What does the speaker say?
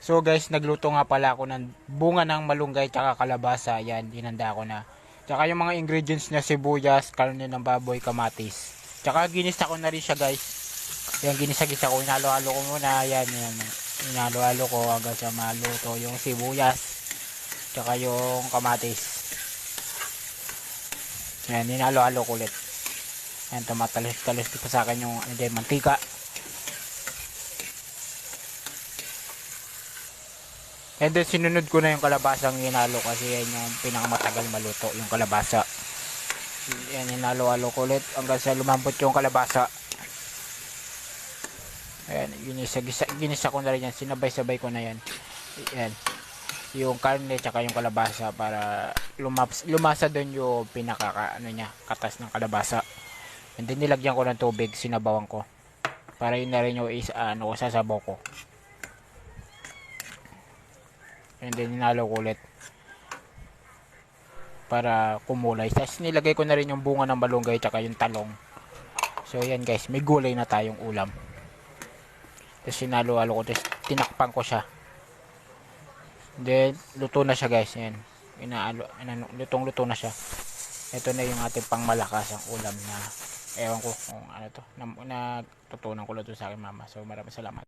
So guys, nagluto nga pala ako ng bunga ng malunggay tsaka kalabasa. Yan, hinanda ko na. Tsaka yung mga ingredients niya, sibuyas, karne ng baboy, kamatis. Tsaka ginisa ko na rin siya guys. Yan, ginisa-gisa ko. Inalo-halo ko muna. Yan, yan. Inalo-halo ko hanggang sa maluto yung sibuyas. Tsaka yung kamatis. Yan, inalo-halo ko ulit. Yan, tumatalis-talis pa sa akin yung ano mantika. And then sinunod ko na yung kalabasang hinalo kasi yan yung pinakamatagal maluto, yung kalabasa. Yan, hinalo-halo ko ulit hanggang sa lumambot yung kalabasa. Ayan, ginisa, gisa, ginisa ko na rin yan. Sinabay-sabay ko na yan. Ayan. Yung karne tsaka yung kalabasa para lumaps, lumasa doon yung pinaka ka- ano niya, katas ng kalabasa. And then nilagyan ko ng tubig, sinabawan ko. Para yun na rin yung is, ano, sasabaw ko. And then hinalo ko ulit. Para kumulay. Tapos nilagay ko na rin yung bunga ng malunggay tsaka yung talong. So yan guys, may gulay na tayong ulam. Tapos sinalo-halo ko. Tapos tinakpan ko siya. Then, luto na siya guys. Yan. Inaalo, inano, lutong-luto na siya. Ito na yung ating pangmalakas ang ulam na ewan ko kung ano to. Na, na tutunan ko lang to sa akin mama. So maraming salamat.